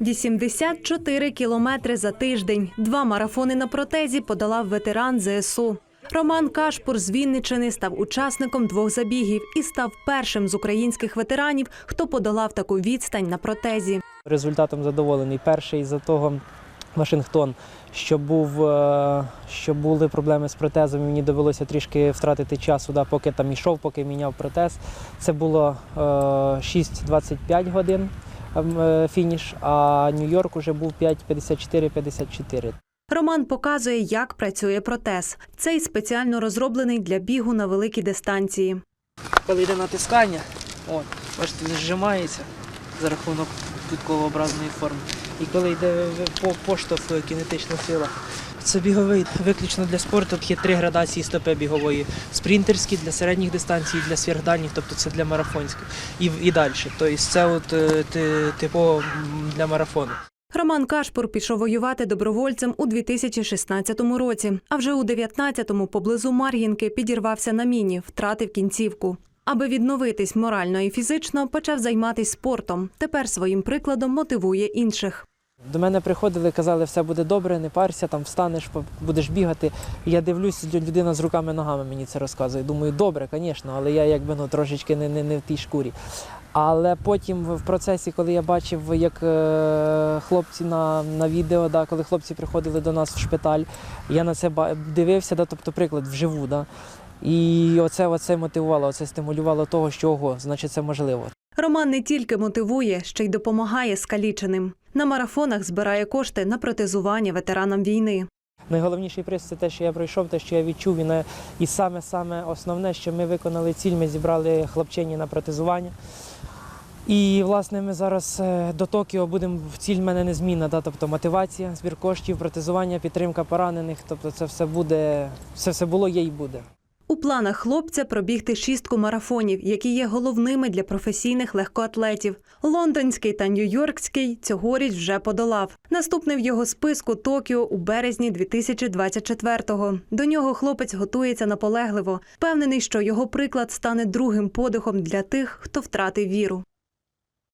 84 кілометри за тиждень. Два марафони на протезі подолав ветеран ЗСУ. Роман Кашпур з Вінничини став учасником двох забігів і став першим з українських ветеранів, хто подолав таку відстань на протезі. Результатом задоволений. Перший за того Вашингтон, що був, е, що були проблеми з протезом. Мені довелося трішки втратити часу, да, поки там йшов, поки міняв протез. Це було е, 6-25 годин ем, е, фініш, а Нью-Йорк уже був 5-54-54. Роман показує, як працює протез. Цей спеціально розроблений для бігу на великі дистанції. Коли йде натискання, от, бачите, він зжимається за рахунок підковообразної форми. І коли йде поштовх е, кінетична сила. Це біговий виключно для спорту. Є три градації стопи бігової: спринтерські для середніх дистанцій, для сверхдальніх, тобто це для марафонських, і, і далі. Тобто це от, е, ти- типово для марафону. Роман Кашпур пішов воювати добровольцем у 2016 році, а вже у 19-му поблизу Мар'їнки підірвався на міні, втратив кінцівку. Аби відновитись морально і фізично, почав займатися спортом. Тепер своїм прикладом мотивує інших. До мене приходили, казали, все буде добре, не парся, там встанеш, будеш бігати. Я дивлюсь, людина з руками-ногами мені це розказує. Думаю, добре, звісно, але я якби ну, трошечки не, не, не в тій шкурі. Але потім в процесі, коли я бачив, як е, хлопці на, на відео, да, коли хлопці приходили до нас в шпиталь, я на це дивився, да, тобто приклад вживу. Да, і оце, оце мотивувало, оце стимулювало того, що ого, значить це можливо. Роман не тільки мотивує, ще й допомагає скаліченим. На марафонах збирає кошти на протезування ветеранам війни. Найголовніший приз це те, що я пройшов, те, що я відчув. І, і саме саме основне, що ми виконали ціль, ми зібрали хлопчині на протезування. І власне ми зараз е, до Токіо будемо ціль в мене незмінна, да, тобто мотивація, збір коштів, протезування, підтримка поранених. Тобто це все буде, це все було, є і буде. У планах хлопця пробігти шістку марафонів, які є головними для професійних легкоатлетів. Лондонський та Нью-Йоркський цьогоріч вже подолав. Наступний в його списку Токіо у березні 2024-го. До нього хлопець готується наполегливо, впевнений, що його приклад стане другим подихом для тих, хто втратив віру.